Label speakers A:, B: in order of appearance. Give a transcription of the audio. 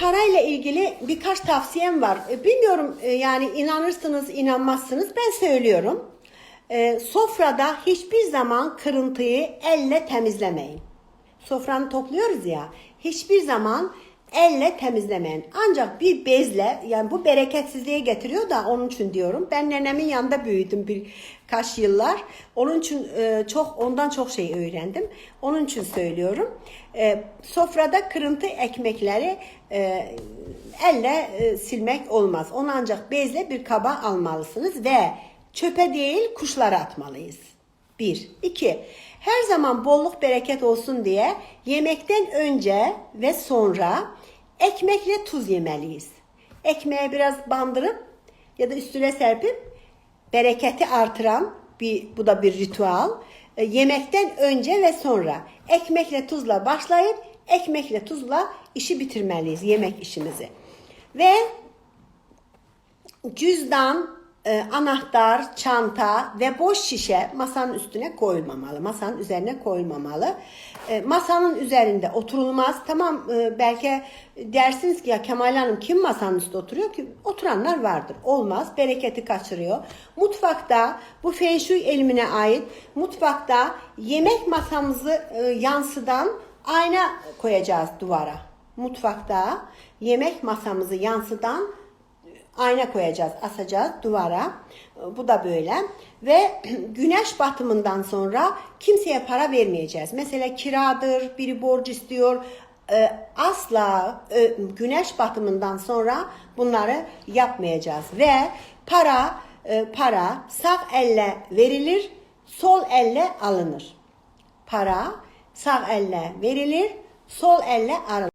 A: parayla ilgili birkaç tavsiyem var. E, Bilmiyorum e, yani inanırsınız inanmazsınız ben söylüyorum. E, sofrada hiçbir zaman kırıntıyı elle temizlemeyin. Sofranı topluyoruz ya hiçbir zaman elle temizlemeyin. Ancak bir bezle yani bu bereketsizliğe getiriyor da onun için diyorum. Ben nenemin yanında büyüdüm birkaç yıllar. Onun için e, çok ondan çok şey öğrendim. Onun için söylüyorum. E, sofrada kırıntı ekmekleri e, elle e, silmek olmaz. Onu ancak bezle bir kaba almalısınız ve çöpe değil kuşlara atmalıyız. Bir. iki. Her zaman bolluk bereket olsun diye yemekten önce ve sonra ekmekle tuz yemeliyiz. Ekmeğe biraz bandırıp ya da üstüne serpip bereketi artıran bir bu da bir ritüel. E, yemekten önce ve sonra ekmekle tuzla başlayıp ekmekle tuzla işi bitirmeliyiz yemek işimizi. Ve cüzdan, e, anahtar, çanta ve boş şişe masanın üstüne koyulmamalı. Masanın üzerine koyulmamalı. E, masanın üzerinde oturulmaz. Tamam e, belki dersiniz ki ya Kemal Hanım kim masanın üstünde oturuyor ki? Oturanlar vardır. Olmaz. Bereketi kaçırıyor. Mutfakta bu Feng Shui elimine ait. Mutfakta yemek masamızı e, yansıdan ayna koyacağız duvara. Mutfakta yemek masamızı yansıdan ayna koyacağız, asacağız duvara. Bu da böyle. Ve güneş batımından sonra kimseye para vermeyeceğiz. Mesela kiradır, biri borç istiyor. Ee, Asla e, güneş batımından sonra bunları yapmayacağız. Ve para e, para sağ elle verilir, sol elle alınır. Para sağ elle verilir, sol elle alınır.